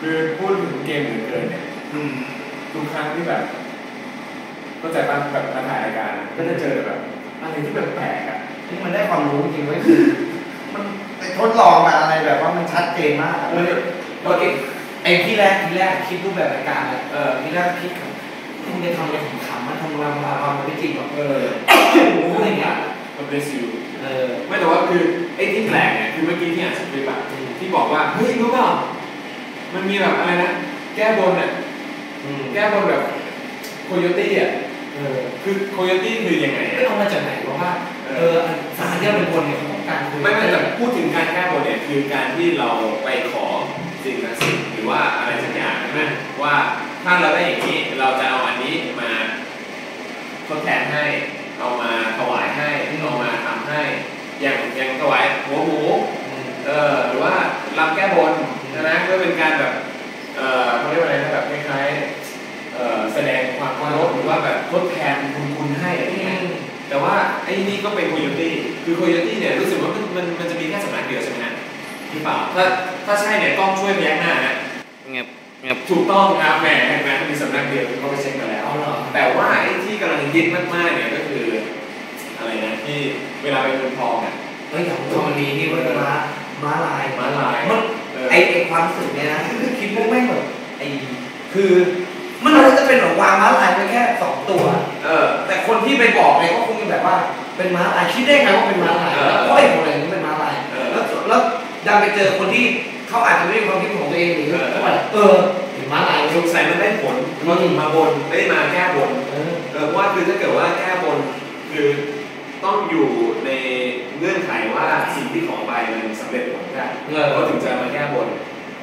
คือพูดถึงเกมเหลือเกินเนี่ยอืมทุกครั้งที่แบบก็จะตามแบบมาถ่ายรายการก็จะเจอแบบอะไรที่แปลกๆอะนี่มันได้ความรู้จริงไว้ยคือมันไปทดลองมาอะไรแบบว่ามันชัดเจนมากอะเออปกติไอ้ที่แรกที่แรกคิดรูปแบบรายการเลยเออที่แรกคิดคุณจะทำอะไรขำๆมันทำอะไรมาความไม่จริงหรอกเอออะไรอย่างเงี้ยมันเบสิวเออไม่แต่ว่าคือไอ้ที่แปลกเนี่ยคือเมื่อกี้ที่อ่านสคริปต์อะที่บอกว่าเฮ้ยรู้เปล่า มันมีแบบอะไรนะแก้บนอะอืมแก้บนแบบโคโยตี้อะเออคือโคโยตี้คือยังไงไม่อะเอามาจากไหนวะว่าเออสารที่เป็นคนเนี่ยเขาต้องการคุยไม่ไม่แต่พูดถึงการแก้บนเนี่ยคือการที่เราไปขอสิ่งศักดิ์สิทธิ์หรือว่าอะไรสักอย่างใช่ไหมว่าถ้าเราได้อย่างนี้เราจะเอาอันนี้มาทดแทนให้เอามาถวายให้เอามาทำให้อย่างอย่างถวายหัวหมูอืมเออหรือว่ารับแก้บน ใช่ไหมเพื่อเป็นการแบบเออเขาเรียกว่าอะไรนะแบบคล้ายๆเออแสดงความเคารพหรือว่าแบบทดแทนคุณคุณให้อะไรเงี้ยแต่ว่าไอ้นี่ก็เป็นโคโยตี้คือโคโยตี้เนี่ยรู้สึกว่ามันมันมันจะมีแค่สำนักเดียวใช่ไหมฮะหรือเปล่าถ้าถ้าใช่เนี่ยกล้องช่วยพยักหน้านะเงียบเงียบถูกต้องครับแหมเห็นไหมมีสำนักเดียวเขาไปเช็คมาแล้วเอาเหรอแต่ว่าไอ้ที่กำลังฮิตมากๆเนี่ยก็คืออะไรนะที่เวลาไปเมืองทองอะเฮ้ยอย่างทอมนีนี่มันม้าม้าลายม้าลายมันเออไอไอ ความรู้สึกเนี่ยนะคือคิดว่าไม่งแบบไอคือมันน่าจะเป็นแบบวางม้าลายไปแค่สองตัว เออ แต่คนที่ไปบอกเนี่ยก็คงจะแบบว่า เป็นม้าลายคิดได้ไงว่าเป็นม้าลายเออแล้วก็ไอ้คนอะไรนี่เป็นม้าลายเออแล้วแล้วดันไปเจอคนที่เขาอาจจะไม่มีความคิดของตัวเองหรือเออเขาแบบเออเห็นม้าลายสงสัยมันได้ผลเพราะถึงมาบนได้มาแก้บนเออเออเพราะว่าคือถ้าเกิดว่าแก้บนคือต้องอยู่ในเงื่อนไขว่าสิ่งที่ขอไปมันสำเร็จผลได้เออเขาถึงจะมาแก้บน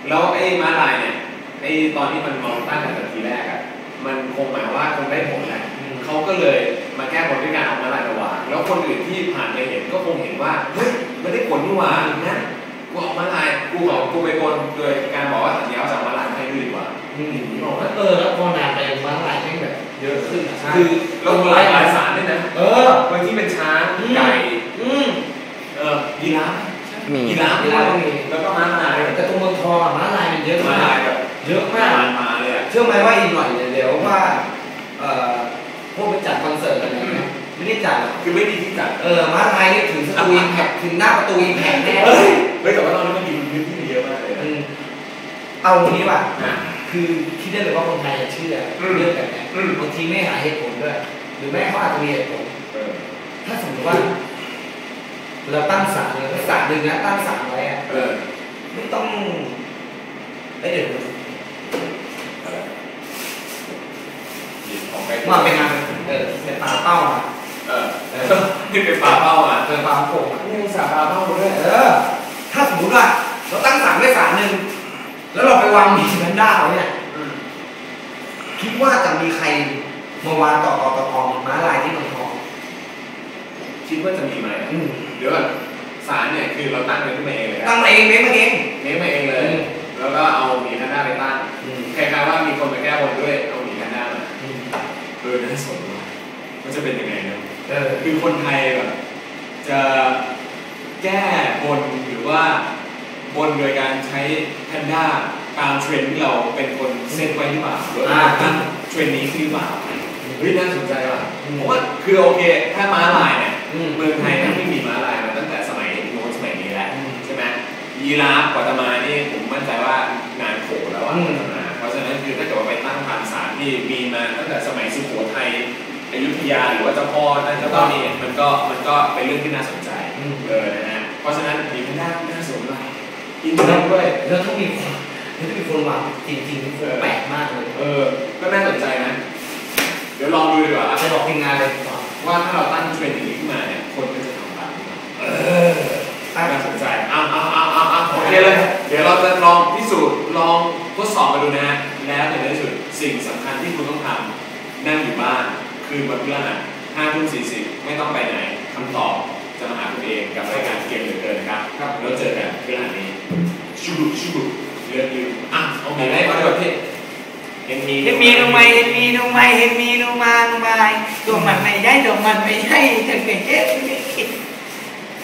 แล้วไอ้ม้าลายเนี่ยไอ้ตอนที่มันมองตั้งแต่ทีแรกอะมันคงหมายว่าคงได้ผลแหละอืมเขาก็เลยมาแก้บนด้วยการเอาม้าลายมาวางแล้วคนอื่นที่ผ่านไปเห็นก็คงเห็นว่าเฮ้ยมันได้ผลนี่หว่างั้นกูเอาม้าลายกูเอากูไปบนโดยการบอกว่าเดี๋ยวเอาจากม้าลายมาให้ดูดีกว่าอืมบอกว่าเออแล้วพอนานไปม้าลายแม่งแบบเยอะขึ้นอะคืคืออแล้วหลายหลายสารด้วยนะเออบางที่เป็นช้างอืมไก่อืมเออยีราฟ มียีราฟยีราฟก็มีแล้วก็ม้าลายแต่ตรงเมืองทองอะม้าลายมันเยอะม้ามากลายแบบเยอะมากมามาเลยอะเชื่อไหมว่าอีกหน่อยเนี่ยเดี๋ยวว่าเอ่อพวกไปจัดคอนเสิร์ตอะไรเงี้ยไม่ได้จัดหรอกคือไม่ดีที่จัดเออม้าลายนี่ถึงสตูอินแพคถึงหน้าประตูอินแพคแน่เฮ้ยเฮ้ยแต่ว่าตอนนี้มันมีพื้นที่เยอะมากเลยอืนะมเอางี้ว่ะอะคือคิดได้เลยว่าคนไทยจะเชื่ออมเรื่องแบบเนี้ยอืมบางทีไม่หาเหตุผลด้วย หรือแม่เขาอาจจะมีเหตุผลเออถ้าสมมติว่า เราตั้งศาลเลยศาลหนึ่งนะตั้งศาลไว้อะเออไม่ต้องเอ้ยเดี๋ยวอะไรหยิบของใกล้มาเป็นงานเออเป็นปลาเป้าอะเออนี่เป็นปลาเป้าอะเออปลาโป่งอะนี่มีสาปลาเป้าด้วยเออ ถ้าสมมติว่าเราตั้งศาลไว้ศาลหนึ่งแล้วเราไปวางมีแพนด้าไว้เนี่ยอืมคิดว่าจะมีใครมาวางต่อต่อต่อต่อเหมือนม้าลายที่เมืองทอง คิดว่าจะมีไหมอืมเดี๋ยวก่อนสารเนี่ยคือเราตั้งเป็นขึ้นมาเองเลยตั้งมาเองเม้มาเองเลี้ยงมาเองเลยอืมแล้วก็เอาหมีแพนด้าไปตั้งอืมคล้ายๆว่ามีคนมาแก้บนด้วยเอาหมีแพนด้ามาอืมเออน่าสนว่ะมันจะเป็นยังไงเนะเออคือคนไทยแบบจะแก้บนหรือว่าบนโดยการใช้แพนด้าตามเทรนด์ที่เราเป็นคนเซตไว้หรือเปล่าหรือว่าตั้งเทรนด์นี้ขึ้นหรือเปล่าเฮ้ยน่าสนใจว่ะเพราะว่าคือโอเค ถ้าม้าลายเนี่ยอืม เมืองไทยมันไม่มีม้าลายมาตั้งแต่สมัยโน้นสมัยนี้แล้วอืมใช่ไหมยีราฟกว่าจะมานี่ผมมั่นใจว่างานโขแล้วอะอืมกว่าจะมาเพราะฉะนั้นคือถ้าเกิดว่าไปตั้งฐานศาลที่มีมาตั้งแต่สมัยสุโขทัยอยุธยาหรือว่าเจ้าพ่อนั่นเจ้าพ่อนี่มันก็มันก็เป็นเรื่องที่น่าสนใจอืมเออนะฮะเพราะฉะนั้นมีมันน่าน่าสนใจอินเทอร์เน็ตด้วยแล้วถ้ามีคนแล้วถ้ามีคนวางจริงๆนี่คงแปลกมากเลย เออ ก็น่าสนใจนะ เดี๋ยวลองดูดีกว่าจะบอกทีมงานเลยว่าถ้าเราตั้งเทรนด์อย่างนี้ขึ้นมาเนี่ยคนก็จะทำตามหรือเปล่า เออ น่าสนใจเอาเอาเอาเอา เอาโอเคเลยเดี๋ยวเราจะลองพิสูจน์ลองทดสอบมาดูนะฮะแล้วในที่สุดสิ่งสำคัญที่คุณต้องทำนั่งอยู่บ้านคืนวันพฤหัสห้าทุ่มสี่สิบไม่ต้องไปไหนคำตอบจะมาหาคุณเองกับรายการเกมเหลือเกินนะครับครับแล้วเจอกันพฤหัสนี้ชูบุชูบุเรื่องยืนอะเอาไหนได้มาด้วยพี่เห็นมีเห็นมีนูไหมเห็นมีนูไหมเห็นมีนูมานูมาตัวมันไม่ใช่ตัวมันไม่ใช่จะเกิดเจ็บ